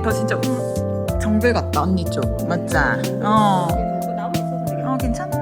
여기부터 진짜 음, 정글 같다 언니 쪽 맞지? 어. 뭐 나무 있어서 되게 어 괜찮아.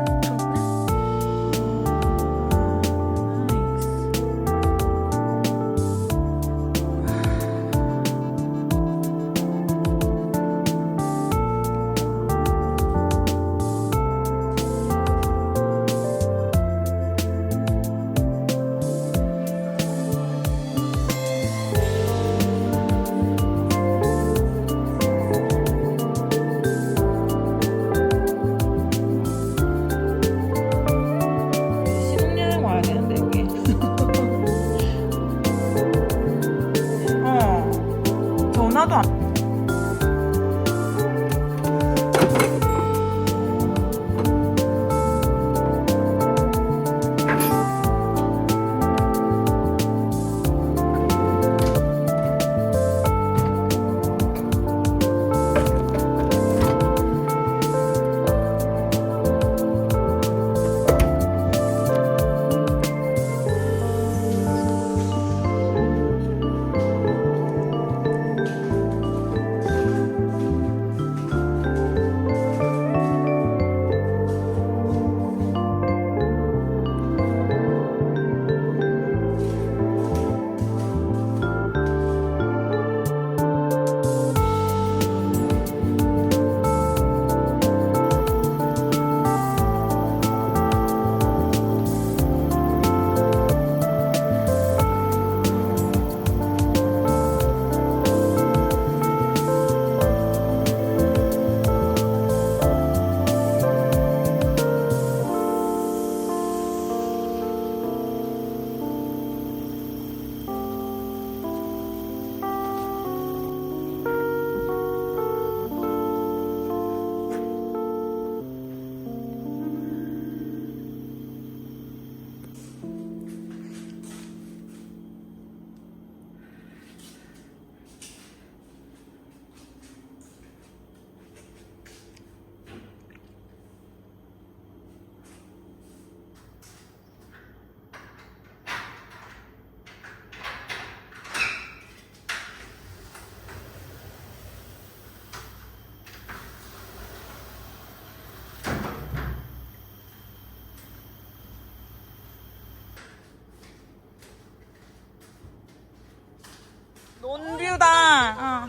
논뷰다. 어.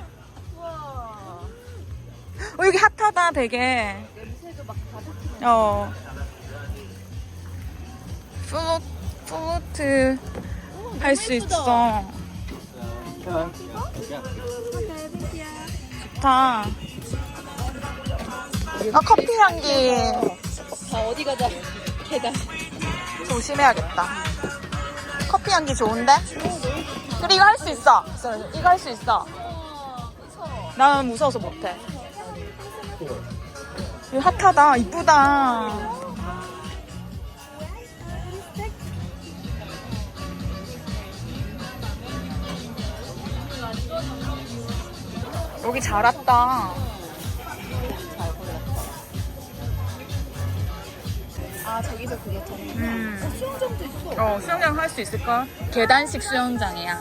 우와 어, 여기 핫하다 되게. 냄새도 막 가득히 어. 플로, 플로트 할 수 있어. 좋다. 아, 커피 향기 다 어디 가자 계단 조심해야겠다. 커피 향기 좋은데? 그래, 이거 할 수 있어. 이거 할 수 있어. 나는 무서워서 못해. 이거 핫하다. 이쁘다. 여기 잘 왔다. 아 저기서 그게 전 음. 수영장도 있어 어, 수영장 할 수 있을까? 계단식 수영장이야.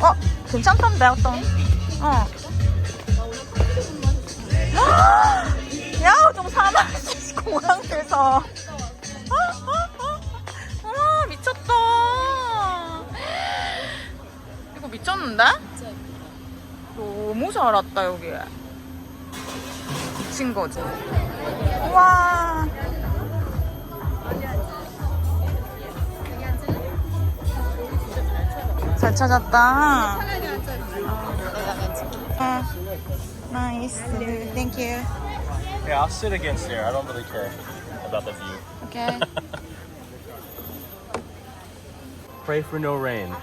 어, 괜찮던데, 어떤? 어. 야, 좀 사망시 공항에서. 아, 미쳤다. 이거 미쳤는데? 너무 잘 왔다, 여기. 미친 거지. 우와. 잘 찾았다. 아, 나이스. Thank you. Yeah, I'll sit against there. I don't really care about the view. Okay. Pray for no rain.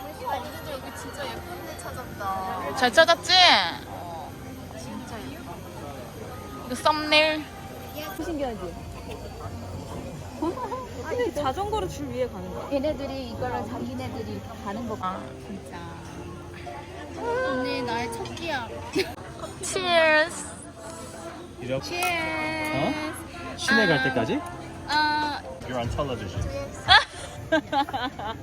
잘 찾았지? 진짜 예뻐 이거 썸네일. 신기하지? 근데 자전거를 줄 위에 가는 거야? 얘네들이 이거를 자기네들이 이렇게 가는 거 아. 진짜 언니 나의 첫 끼야 Cheers. 이렇게 Cheers 시내 갈 때까지? 아 You're on television.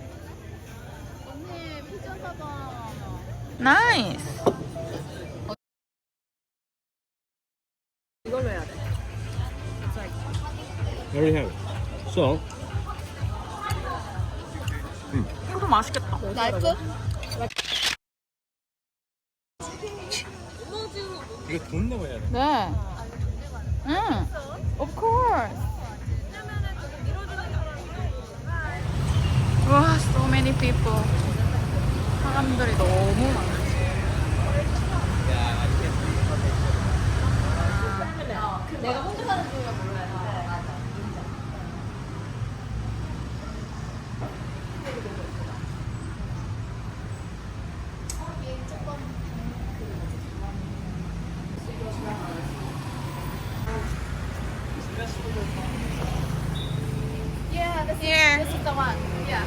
언니 표정 봐봐 나 There you have it. So, 맛있겠다. 나이프? 이거 돈 내고 해야 돼. 네. 응. Of course. 와, so many people. 사람들이 너무 많아. Yeah, this, Here. this is the one. Yeah.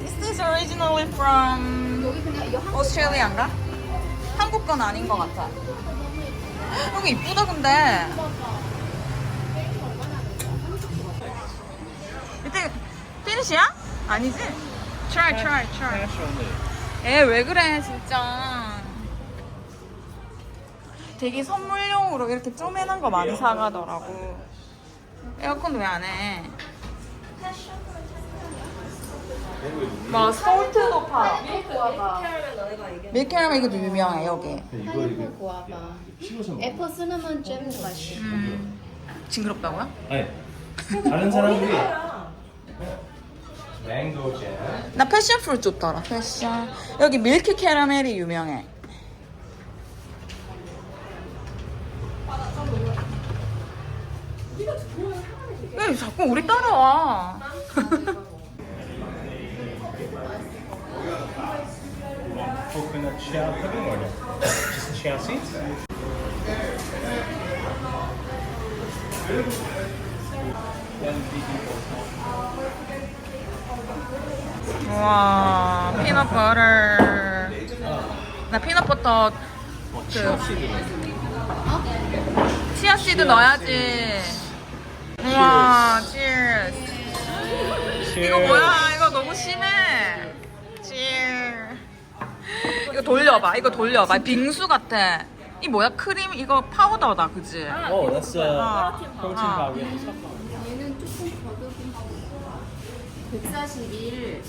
This is originally from 여기 그냥 이거 한 오스트레일리아인가? 한국 건 아닌 것 같아. 여기 이쁘다 근데. 이때 피니시야? 아니지? Try, try, try. Cash only. 에왜 그래 진짜. 되게 선물용으로 이렇게 쪼매난 거 많이 사가더라고. 에어컨 왜 안 해? 막 솔트도 팔아. 밀크라면 이것도 유명해 여기. 한국 구아바. 애플 시나몬 잼 맛이. 음. 징그럽다고요? 아니, 다른 사람들이 망고 잼. 나 패션 프루트 좋더라. 패션. 여기 밀크 캐러멜이 유명해. 왜 자꾸 우리 따라와? Coconut shell pudding or no? Just chia seeds? 와, 피넛 버터. 나 피넛 버터 뭐 chia seed. 치아씨드 넣어야지. 우와, cheers. 이거 뭐야? 이거 너무 심해. 이거 돌려봐. 이거 돌려봐. 빙수 같아. 이 뭐야? 크림 이거 파우더다, 그지? Oh, that's uh, 아. protein 아. powder. 얘는 조금 더듬이 141.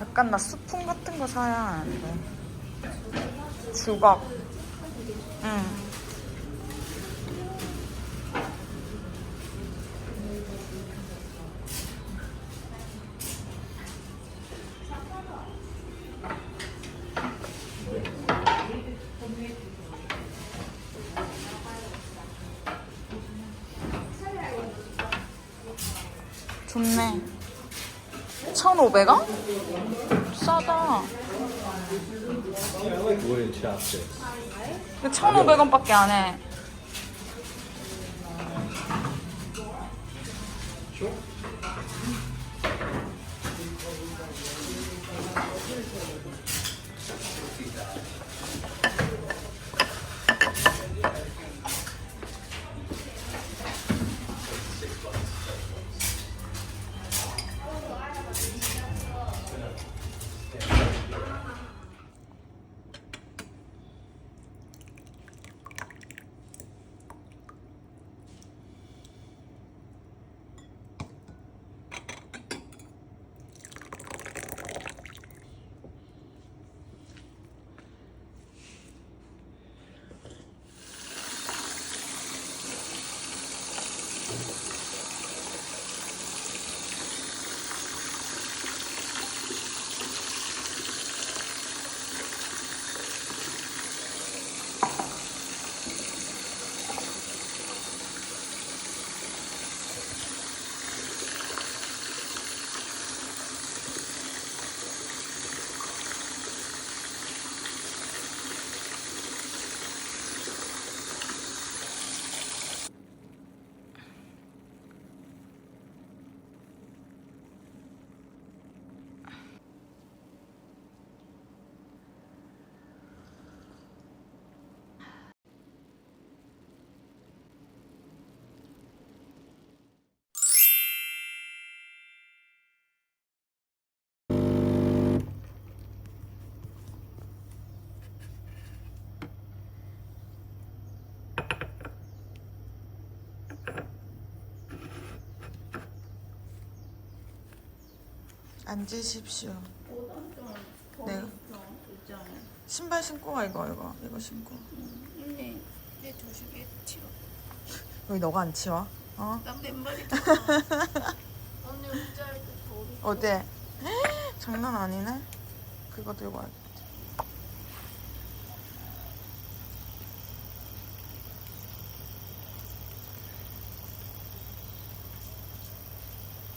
약간 나 스푼 같은 거 사야 하는데. 주걱. 응. 좋네. 1,500원? 싸다. 근데 1,500원밖에 안 해. 앉으십시오. 네. 신발 신고 가 이거 이거 이거 신고. 근데 내 조식에 치워. 여기 너가 안 치워? 어? 나 맨발이 언니 혼자 할때 더울 어때? 장난 아니네. 그거 들고 와.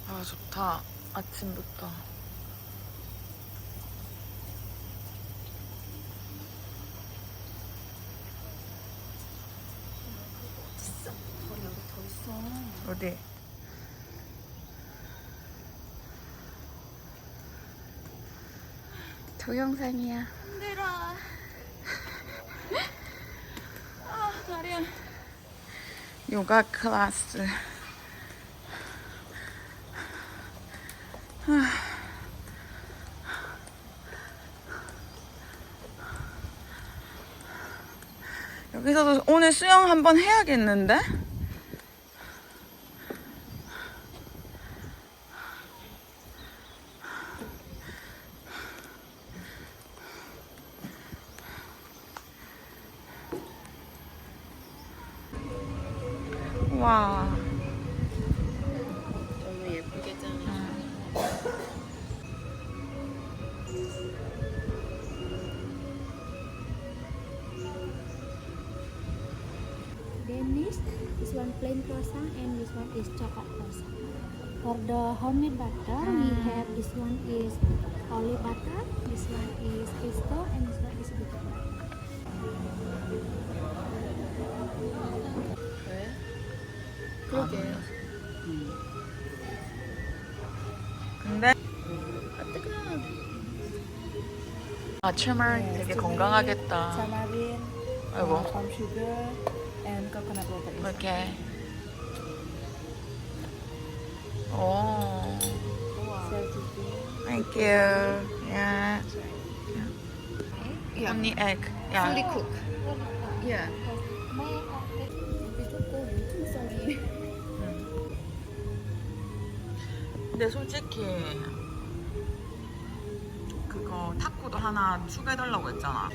아 좋다. 아침부터. 어디? 동영상이야. 요가 클래스. 여기서도 오늘 수영 한번 해야겠는데? 와. One plain croissant and this one is chocolate croissant. For the homemade butter, we have this one is olive butter, this one is pesto, and this one is butter. 왜? 그러게. 근데 아침을 되게 건강하겠다. 아이고. 이렇게. 오. Thank you. Yeah. Yeah. Only egg. Yeah. Fully cook. Yeah. Tapi cukup, itu sorry. 근데 솔직히 그거 탁구도 하나 추가해달라고 했잖아.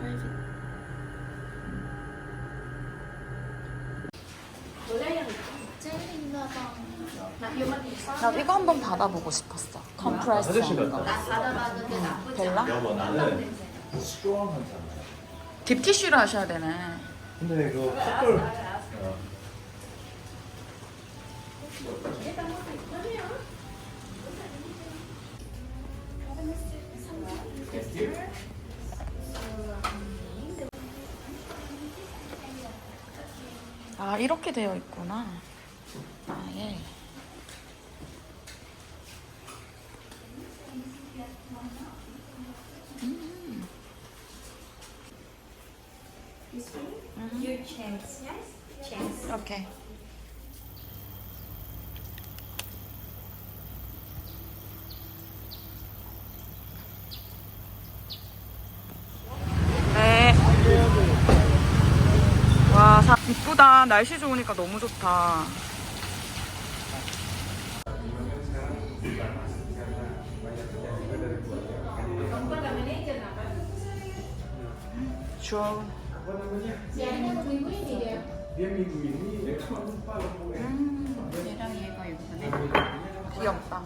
프라이빗. 나 이거 한번 받아보고 싶었어. 컴프레스. 아저씨 같다. 받아봤는데 나쁘지 벨라? 여보 나는 스트롱한 사람. 딥티슈를 하셔야 되네. 근데 그 콧볼 아, 이렇게 되어 있구나. 아, 예. Your chance, yes? Chance. 이렇게. 네. 와, 사, 이쁘다. 날씨 좋으니까 너무 좋다. 얘랑 얘가 이거네. 귀엽다.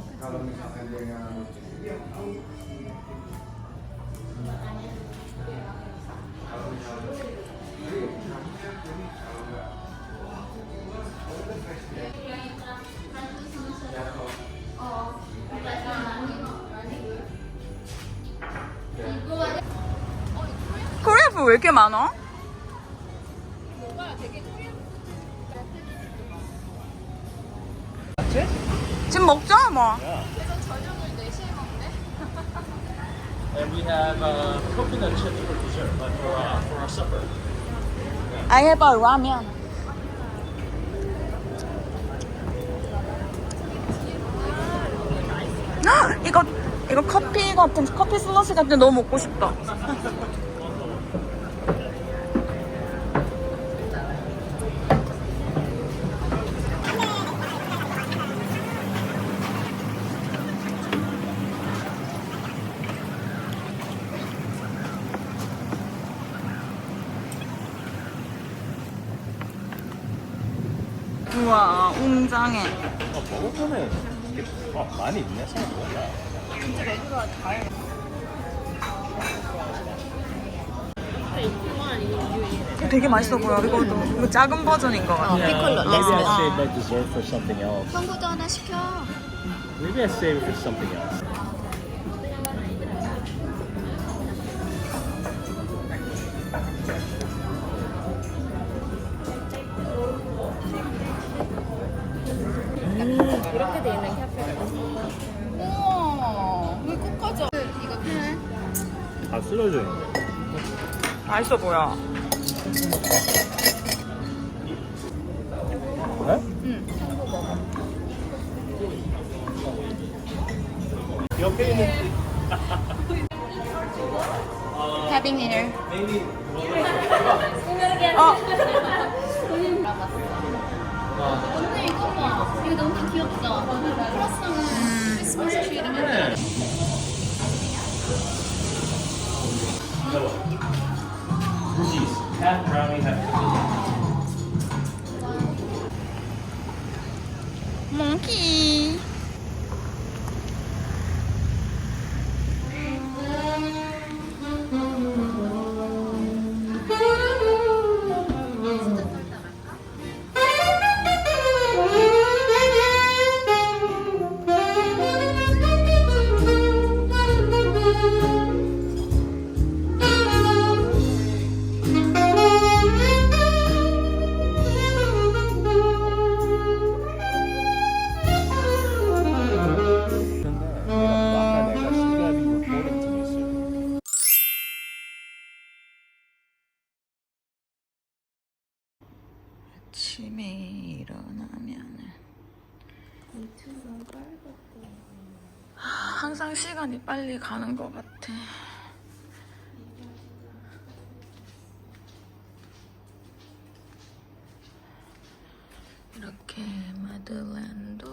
크레프 왜 이렇게 많아? 지금 먹자 뭐. And we have uh, coconut chips for dessert, but for, uh, for our supper. I have a ramen. 이거 커피 같은 커피 슬러시 같은 데 너무 먹고 싶다. 우와 웅장해. 어, 버거편에 이게 어, 많이 있네, 생각보다. 되게 맛있어 보여. 이거 이거 작은 버전인 것 같아. Yeah, maybe I save my dessert for something else. 형부도 하나 시켜. Maybe I save it for something else. 쓸어져 있네. 맛있어 보여. 네? 옆에 있는 Having dinner. 어 근데 이거 봐. 이거 너무 귀엽다. 가는 것 같아. 이렇게 마들렌도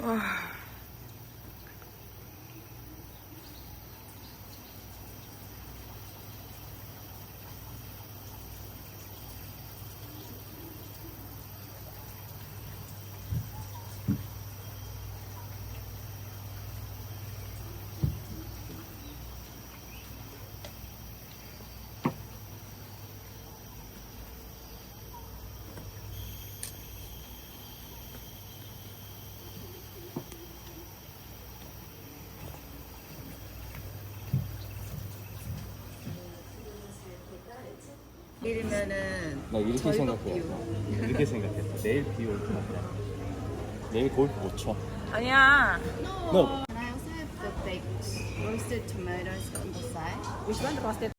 와. 내일이면은 나 이렇게 생각해. 이렇게 생각했어. 내일 비 올 것 같아. 내일 골프 못 쳐. 아니야. No. Can I also have the baked roasted tomatoes on the side? Which one the roasted?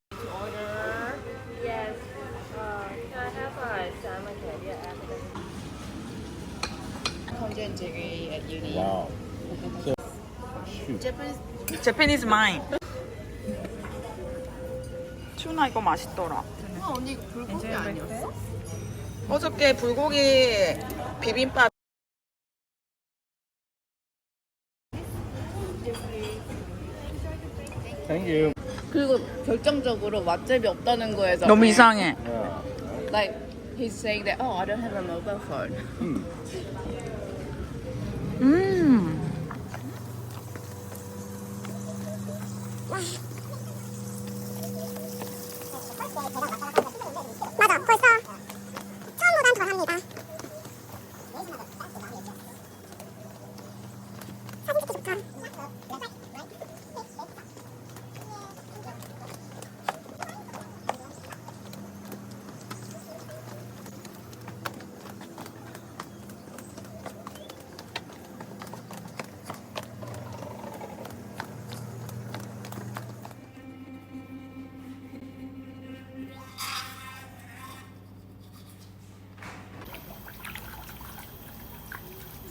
Yes. Uh, can I have a salmon caviar after? Korean degree at uni. 와우. 슈. Japanese Japanese mine. 튜나 이거 맛있더라. 어, 언니 이거 불고기 아니었어? 어저께 불고기 비빔밥 you. 그리고 결정적으로 맛집이 없다는 거에서 너무 이상해. Like he's saying that oh I don't have a mobile phone. 음. 음. 맞아 벌써 처음보단 덜합니다 사진 찍기 좋다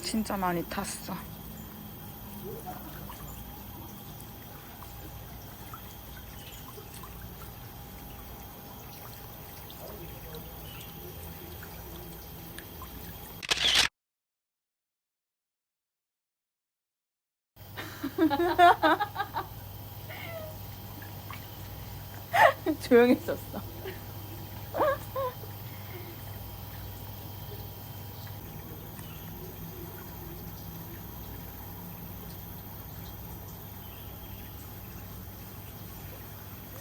진짜 많이 탔어. 조용했었어.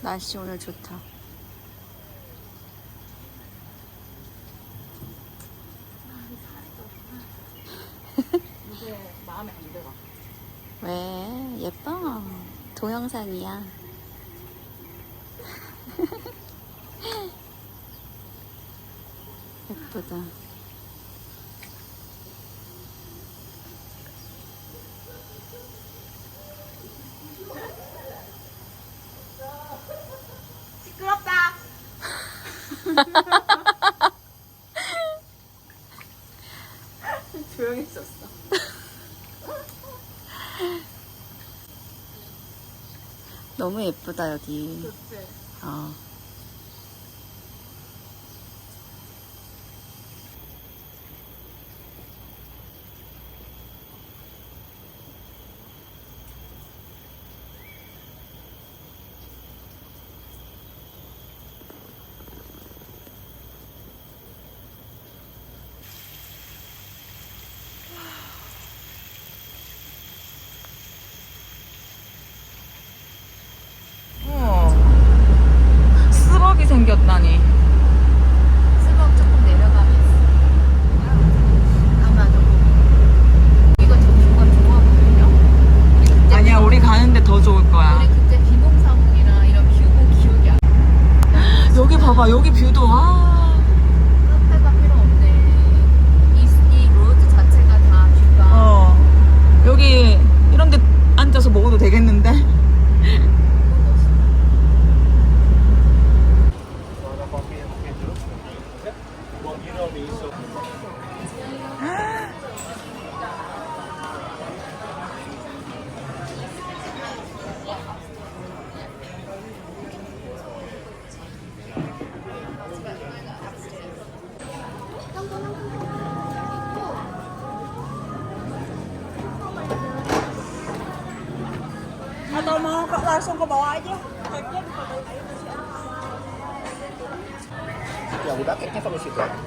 날씨 오늘 좋다. 왜? 예뻐. 동영상이야. 예쁘다. 조용했었어. 너무 예쁘다 여기. 좋지. 어. 어. 스벅이 생겼다니. 수박 조금 내려가면 있어. 아마도 이거 정수가 좋아 보이려? 우리 그때 아니야, 우리 가는데 더 좋을 거야. 우리 그때 비봉사몽이랑 이런 뷰고 기억이 안 나. 여기 봐봐, 여기 뷰도 아. 카페가 필요 없네. 이, 이 로드 자체가 다 뷰가 어. 여기 이런 데 앉아서 먹어도 되겠는데? Well, you know me, so Atau mau kok langsung ke bawah aja? ya udah kayaknya kalau situ aja.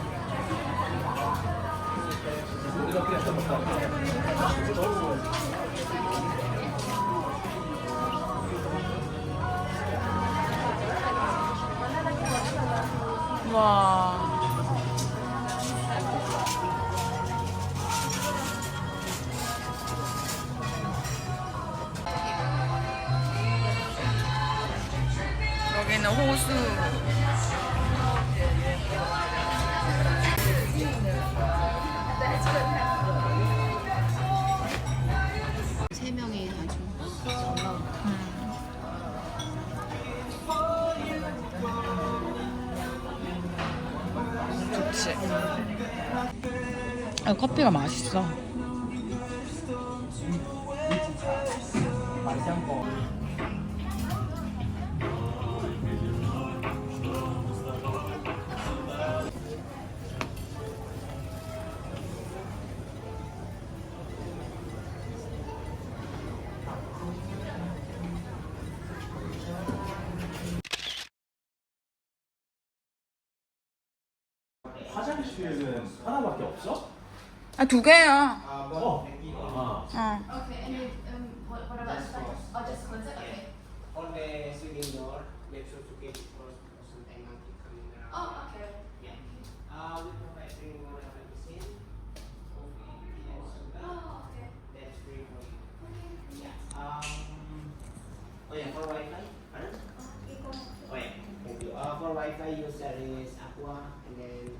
와. 여기는 호수. 아, 커피가 맛있어. 화장실은 하나밖에 없어? 아, 두 개야. 어. 아. 어. on the swinging door, make sure to get it first because sometimes monkey coming around. Oh, okay. Yeah. Uh, we provide drinking water at the scene. Coffee, and soda. Oh, okay. That's free for you. Okay. Yeah. Um. Oh yeah, for Wi-Fi, pardon? Oh yeah, thank you. Uh, for Wi-Fi user is Aqua and then